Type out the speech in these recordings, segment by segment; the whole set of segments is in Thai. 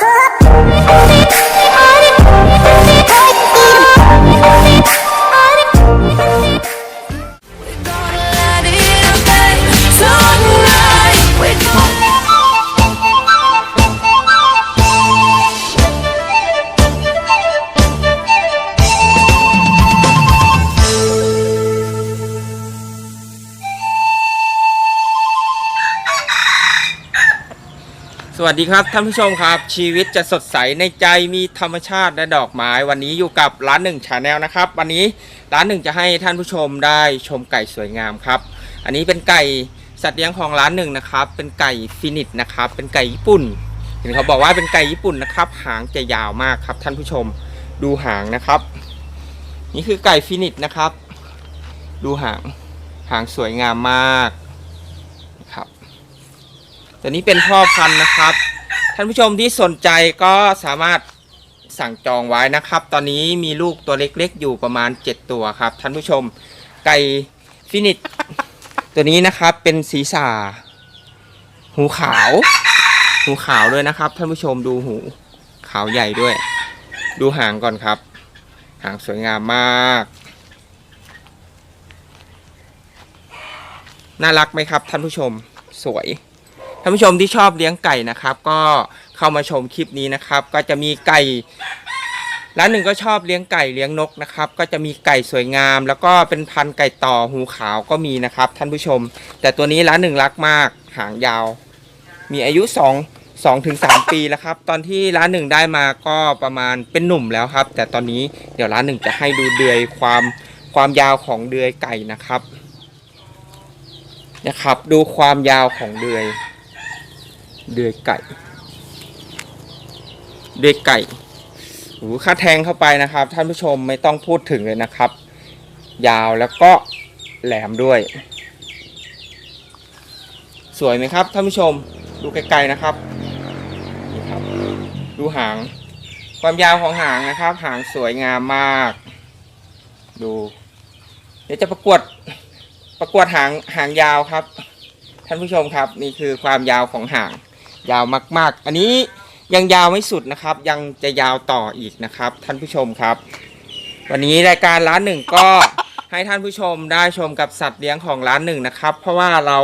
Okay. สวัสดีครับท่านผู้ชมครับ ชีวิตจะสดใสในใจมีธรรมชาติและดอกไม้วันนี้อยู่กับร้านหนึ่งชาแนลนะครับ วันนี้ร้านหนึ่งจะให้ท่านผู้ชมได้ชมไก่สวยงามครับ อันนี้เป็นไก่สัตว์เลี้ยงของร้านหนึ่งนะครับ เป็นไก่ฟินิชนะครับ เป็นไก่ญี่ปุ่น เห็นเขาบอกว่าเป็นไก่ญี่ปุ่นนะครับ หางจะยาวมากครับ ท่านผู้ชมดูหางนะครับ นี่คือไก่ฟินิชนะครับ ดูหางหางสวยงามมาก ตัวนี้เป็นพ่อพันธุ์นะครับ ท่านผู้ชมที่สนใจก็สามารถสั่งจองไว้นะครับ ตอนนี้มีลูกตัวเล็กๆ อยู่ประมาณ 7 ตัวครับ ท่านผู้ชม ไก่ฟินิชตัวนี้นะครับเป็นสีสาหูขาว หูขาวด้วยนะครับ ท่านผู้ชมดูหูขาวใหญ่ด้วย ดูหางก่อนครับ หางสวยงามมาก น่ารักไหมครับ ท่านผู้ชมสวย ท่านผู้ชมที่ชอบเลี้ยงไก่นะครับ ก็เข้ามาชมคลิปนี้นะครับ ก็จะมีไก่ร้านหนึ่งก็ชอบเลี้ยงไก่เลี้ยงนกนะครับ ก็จะมีไก่สวยงาม แล้วก็เป็นพันไก่ต่อหูขาวก็มีนะครับ ท่านผู้ชม แต่ตัวนี้ร้านหนึ่งรักมากหางยาว มีอายุ2 2ถึง3ปีแล้วครับ ตอนที่ร้านหนึ่งได้มาก็ประมาณเป็นหนุ่มแล้วครับ แต่ตอนนี้เดี๋ยวร้านหนึ่งจะให้ดูเดือยความความยาวของเดือยไก่นะครับนะครับ ดูความยาวของเดือย เดือยไก่ เดือยไก่หูค่าแทงเข้าไปนะครับ ท่านผู้ชมไม่ต้องพูดถึงเลยนะครับ ยาวแล้วก็แหลมด้วย สวยไหมครับท่านผู้ชมดูไกลๆนะครับนี่ครับ ดูหาง ความยาวของหางนะครับ หางสวยงามมาก ดู เดี๋ยวจะประกวดประกวดหางหางยาวครับ ท่านผู้ชมครับ นี่คือความยาวของหาง ยาวมากๆ อันนี้ยังยาวไม่สุดนะครับ ยังจะยาวต่ออีกนะครับ ท่านผู้ชมครับ วันนี้รายการร้านหนึ่งก็ให้ท่านผู้ชมได้ชมกับสัตว์เลี้ยงของร้านหนึ่งนะครับ เพราะว่าเรา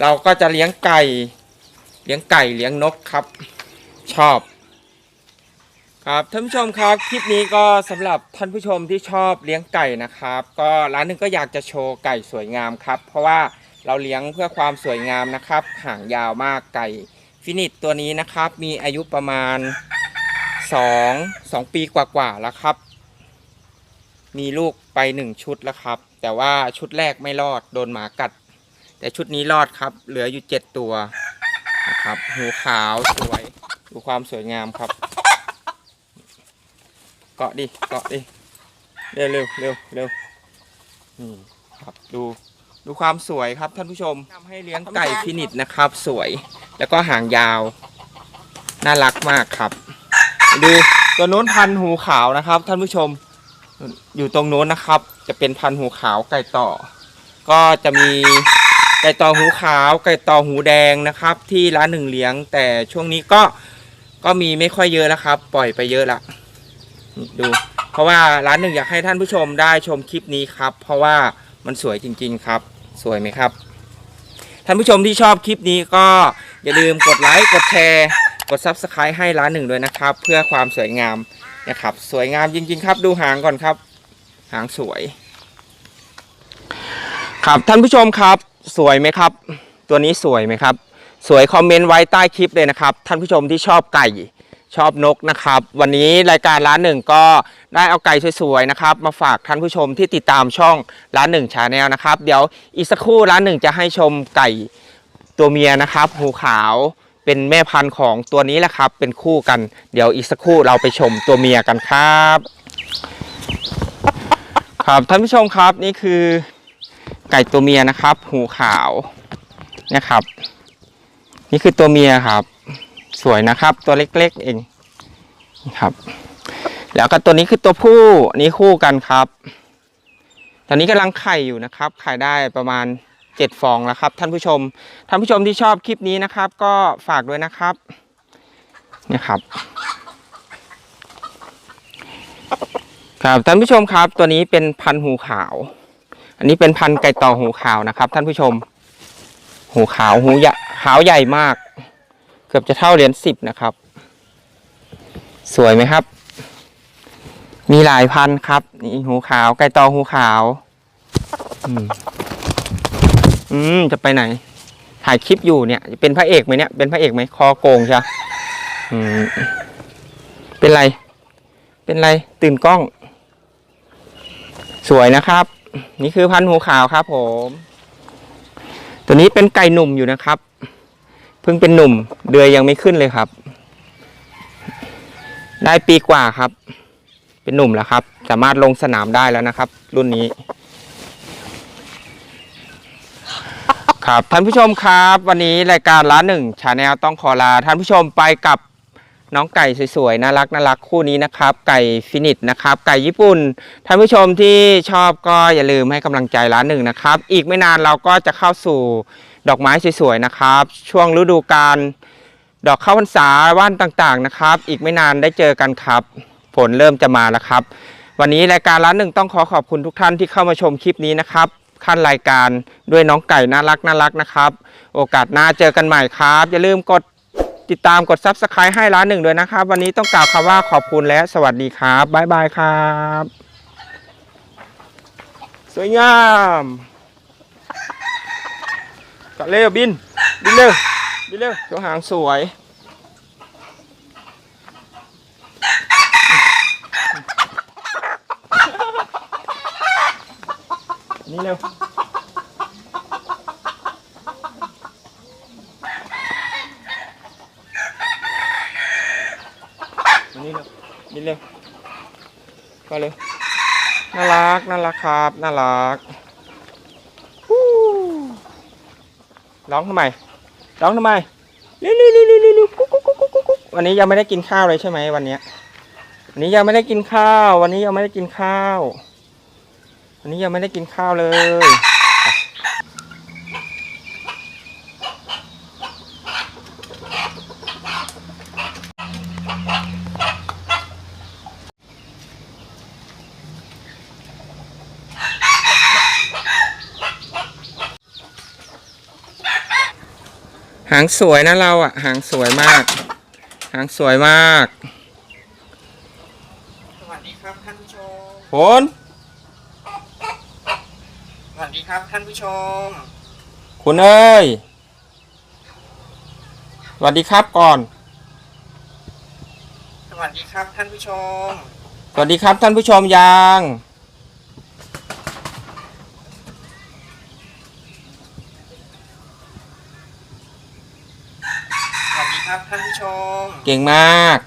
เราก็จะเลี้ยงไก่เลี้ยงไก่เลี้ยงนกครับ ชอบ ครับท่านผู้ชมครับคลิปนี้ก็สำหรับท่านผู้ชมที่ชอบเลี้ยงไก่นะครับ ก็ร้านหนึ่งก็อยากจะโชว์ไก่สวยงามครับ เพราะว่าเราเลี้ยงเพื่อความสวยงามนะครับ หางยาวมากไก่ ฟินิชตัวนี้นะครับ มีอายุประมาณ2 2ปีกว่าๆแล้วครับ มีลูกไปหนึ่งชุดแล้วครับ แต่ว่าชุดแรกไม่รอดโดนหมากัด แต่ชุดนี้รอดครับ เหลืออยู่ 7 ตัวนะครับ หูขาวสวย ดูความสวยงามครับ เกาะดิ เกาะดิ เร็วเร็วเร็วเร็วนี่ครับ ดู ดูความสวยครับท่านผู้ชมทำให้เลี้ยงไก่ฟินิชนะครับ สวย แล้วก็หางยาว น่ารักมากครับ ดูตัวนู้นพันหูขาวนะครับ ท่านผู้ชมอยู่ตรงโน้นนะครับ จะเป็นพันหูขาวไก่ต่อ ก็จะมีไก่ต่อหูขาวไก่ต่อหูแดงนะครับ ที่ร้านหนึ่งเลี้ยง แต่ช่วงนี้ก็ก็มีไม่ค่อยเยอะแล้วครับ ปล่อยไปเยอะละดู เพราะว่าร้านหนึ่งอยากให้ท่านผู้ชมได้ชมคลิปนี้ครับ เพราะว่ามันสวยจริง ๆ ครับ สวยไหมครับ ท่านผู้ชมที่ชอบคลิปนี้ก็ อย่าลืมกดไลค์กดแชร์กด Subscribe ให้ร้านหนึ่งด้วยนะครับ เพื่อความสวยงามนะครับ สวยงามจริง ๆ ครับ ดูหางก่อนครับ หางสวย ครับท่านผู้ชมครับ สวยไหมครับ ตัวนี้สวยไหมครับ สวยคอมเมนต์ไว้ใต้คลิปเลยนะครับ ท่านผู้ชมที่ชอบไก่ชอบนกนะครับ วันนี้รายการร้านหนึ่งก็ได้เอาไก่สวยๆนะครับ มาฝากท่านผู้ชมที่ติดตามช่องร้านหนึ่งชาแนลนะครับ เดี๋ยวอีกสักครู่ร้านหนึ่งจะให้ชมไก่ ตัวเมียนะครับหูขาวเป็นแม่พันธุ์ของตัวนี้แหละครับ เป็นคู่กัน เดี๋ยวอีกสักครู่เราไปชมตัวเมียกันครับ ครับท่านผู้ชมครับนี่คือ ไก่ตัวเมียนะครับ หูขาวนะครับ นี่คือตัวเมียครับ สวยนะครับ ตัวเล็กๆเองครับ แล้วก็ตัวนี้คือตัวผู้นนี้คู่กันครับ ตอนนี้กำลังไข่อยู่นะครับไข่ได้ประมาณ เจ็ดฟองแล้วครับท่านผู้ชม ท่านผู้ชมที่ชอบคลิปนี้นะครับ ก็ฝากด้วยนะครับนี่ครับครับท่านผู้ชมครับตัวนี้เป็นพันหูขาว อันนี้เป็นพันไก่ต่อหูขาวนะครับ ท่านผู้ชม หูขาวหูใหญ่ขาวใหญ่มาก เกือบจะเท่าเหรียญสิบนะครับ สวยไหมครับ มีหลายพันครับนี่หูขาวไก่ต่อหูขาว อืม อืมจะไปไหน ถ่ายคลิปอยู่เนี่ยเป็นพระเอกไหมเนี่ยเป็นพระเอกไหมคอโกงใช่ไหมอืมเป็นไร เป็นไรตื่นกล้อง สวยนะครับ นี่คือพันธุ์หูขาวครับ ผม ตัวนี้เป็นไก่หนุ่มอยู่นะครับเพิ่งเป็นหนุ่ม เดือยยังไม่ขึ้นเลยครับ ได้ปีกว่าครับ เป็นหนุ่มแล้วครับ สามารถลงสนามได้แล้วนะครับ รุ่นนี้ ครับท่านผู้ชมครับ วันนี้รายการร้านหนึ่งชาแนลต้องขอลาท่านผู้ชมไปกับน้องไก่สวยๆน่ารักน่ารักคู่นี้นะครับ ไก่ฟินิชนะครับ ไก่ญี่ปุ่น ท่านผู้ชมที่ชอบก็อย่าลืมให้กำลังใจร้านหนึ่งนะครับ อีกไม่นานเราก็จะเข้าสู่ดอกไม้สวยๆนะครับ ช่วงฤดูกาลดอกข้าวพรรษาว่านต่างๆนะครับ อีกไม่นานได้เจอกันครับ ฝนเริ่มจะมาแล้วครับ วันนี้รายการร้านหนึ่งต้องขอขอบคุณทุกท่านที่เข้ามาชมคลิปนี้นะครับ ขั้นรายการด้วยน้องไก่น่ารักน่ารักนะครับ โอกาสหน้าเจอกันใหม่ครับ อย่าลืมกดติดตามกด Subscribe ให้ร้านหนึ่งด้วยนะครับ วันนี้ต้องกล่าวคำว่าขอบคุณและสวัสดีครับบ๊ายบายครับ สวยงามกะเร็วบิน บินเร็วบินเร็วตัวหางสวย นี่เร็วมานี่เร็วบินเร็วมาเร็วน่ารักน่ารักครับน่ารักร้องทำไมร้องทำไมเร็วเร็วเร็วเร็วกุ๊กกุ๊กกุ๊กกุ๊กกุ๊กวันนี้ยังไม่ได้กินข้าวเลยใช่ไหมวันนี้วันนี้ยังไม่ได้กินข้าว วันนี้ยังไม่ได้กินข้าว วันนี้ยังไม่ได้กินข้าวเลย หางสวยนะเราอะ หางสวยมาก หางสวยมาก สวัสดีครับท่านผู้ชมผลส วัสดีครับท่านผู้ชม คุณเอ้ยสวัสดีครับก่อน สวัสดีครับท่านผู้ชม สวัสดีครับท่านผู้ชมยังสวัสดีครับท่านผู้ชม เก่งมาก